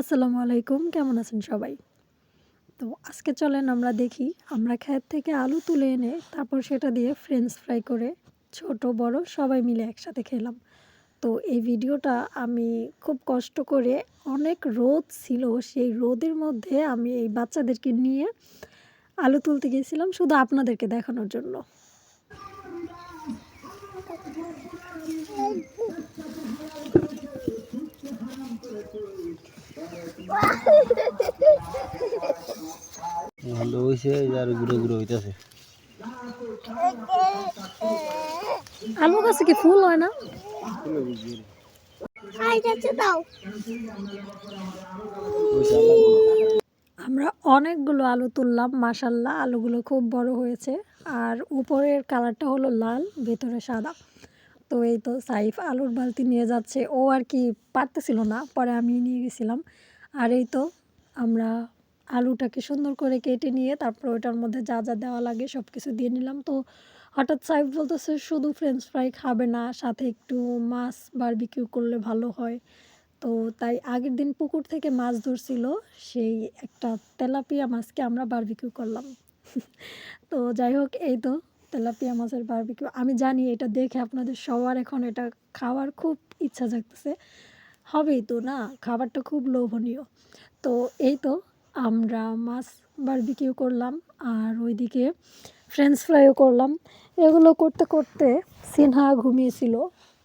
আসসালামু আলাইকুম, কেমন আছেন সবাই? তো আজকে চলেন আমরা দেখি, আমরা ক্ষেত থেকে আলু তুলে এনে তারপর সেটা দিয়ে ফ্রেঞ্চ ফ্রাই করে ছোট, বড় সবাই মিলে একসাথে খেলাম। তো এই ভিডিওটা আমি খুব কষ্ট করে, অনেক রোদ ছিল, সেই রোদের মধ্যে আমি এই বাচ্চাদেরকে নিয়ে আলু তুলতে গিয়েছিলাম, শুধু আপনাদেরকে দেখানোর জন্য। ভালো হয়েছে আর ঘুরে ঘুরে হইতেছে। আলু গাছে কি ফুল হয় না? আমরা অনেকগুলো আলু তুললাম মাসাল্লাহ আলুগুলো খুব বড় হয়েছে। আর উপরের কালারটা হলো লাল, ভেতরে সাদা। তো এই তো সাইফ আলুর বালতি নিয়ে যাচ্ছে। ও আর কি পারতেছিল না, পরে আমি নিয়ে গেছিলাম। আর এই তো আমরা আলুটাকে সুন্দর করে কেটে নিয়ে তারপর ওটার মধ্যে যা যা দেওয়া লাগে সব কিছু দিয়ে নিলাম। তো হঠাৎ সাইফ বলতেছে, শুধু ফ্রেঞ্চ ফ্রাই খাবে না, সাথে একটু মাছ বারবিকিউ করলে ভালো হয়। তো তাই আগের দিন পুকুর থেকে মাছ ধরছিল, সেই একটা তেলাপিয়া মাছকে আমরা বারবিকিউ করলাম। তো যাই হোক, এই তো তেলাপিয়া মাছের বারবিকিউ আমি জানি এটা দেখে আপনাদের সবার এখন এটা খাওয়ার খুব ইচ্ছা জাগতেছে। হবেই তো না? খাবারটা খুব লোভনীয়। তো এই তো আমরা মাছ বারবিকিউ করলাম আর ওইদিকে ফ্রেঞ্চ ফ্রাইও করলাম। এগুলো করতে করতে সিনহা ঘুমিয়েছিল।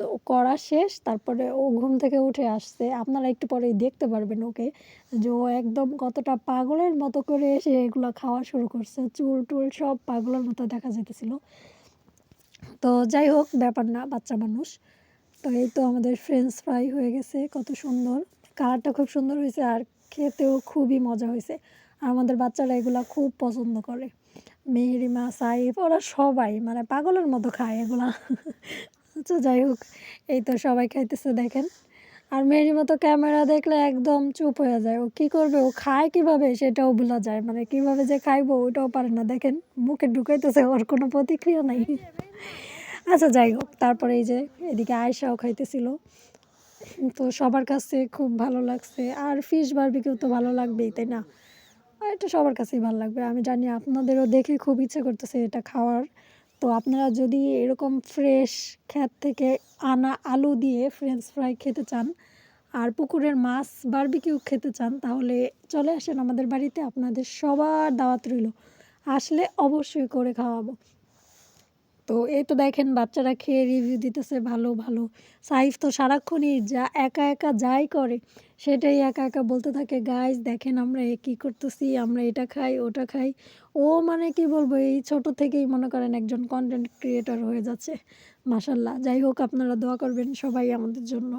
তো করা শেষ, তারপরে ও ঘুম থেকে উঠে আসছে। আপনারা একটু পরেই দেখতে পারবেন ওকে, যে ও একদম কতটা পাগলের মতো করে এসে এগুলো খাওয়া শুরু করছে। চুল টুল সব পাগলের মতো দেখা যেতেছিল তো যাই হোক, ব্যাপার না, বাচ্চা মানুষ। তো এই তো আমাদের ফ্রেঞ্চ ফ্রাই হয়ে গেছে, কত সুন্দর। কালারটা খুব সুন্দর হয়েছে আর খেতেও খুবই মজা হয়েছে। আর আমাদের বাচ্চারা এগুলা খুব পছন্দ করে। মেহরিমা, সাইফ, ওরা সবাই মানে পাগলের মতো খায় এগুলা। আচ্ছা যাই হোক, এই তো সবাই খাইতেছে দেখেন। আর মেহরিমা মতো ক্যামেরা দেখলে একদম চুপ হয়ে যায়। ও কী করবে? ও খায় কীভাবে? সেটাও ভোলা যায়। মানে কীভাবে যে খাইবো ওইটাও পারে না। দেখেন, মুখে ঢুকাইতেছে, ওর কোনো প্রতিক্রিয়া নাই। আচ্ছা যাই হোক, তারপরে এই যে এদিকে আয়সাও খাইতেছিল। তো সবার কাছে খুব ভালো লাগছে। আর ফিশ বারবিকিউ তো ভালো লাগবেই, তাই না? এটা সবার কাছেই ভালো লাগবে। আমি জানি আপনাদেরও দেখে খুব ইচ্ছে করতেছে এটা খাওয়ার। তো আপনারা যদি এরকম ফ্রেশ ক্ষেত থেকে আনা আলু দিয়ে ফ্রেঞ্চ ফ্রাই খেতে চান আর পুকুরের মাছ বারবিকিউ খেতে চান, তাহলে চলে আসেন আমাদের বাড়িতে। আপনাদের সবার দাওয়াত রইল। আসলে অবশ্যই করে খাওয়াবো। তো এই তো দেখেন বাচ্চারা খেয়ে রিভিউ দিতেছে ভালো ভালো। সাইফ তো সারাক্ষণই যা একা একা যাই করে, সেটাই একা একা বলতে থাকে গাইজ দেখেন আমরা এ কী করতেছি, আমরা এটা খাই, ওটা খাই। ও মানে কি বলব, এই ছোট থেকেই মনে করেন একজন কন্টেন্ট ক্রিয়েটর হয়ে যাচ্ছে। মাসাল্লাহ যাই হোক, আপনারা দোয়া করবেন সবাই আমাদের জন্য।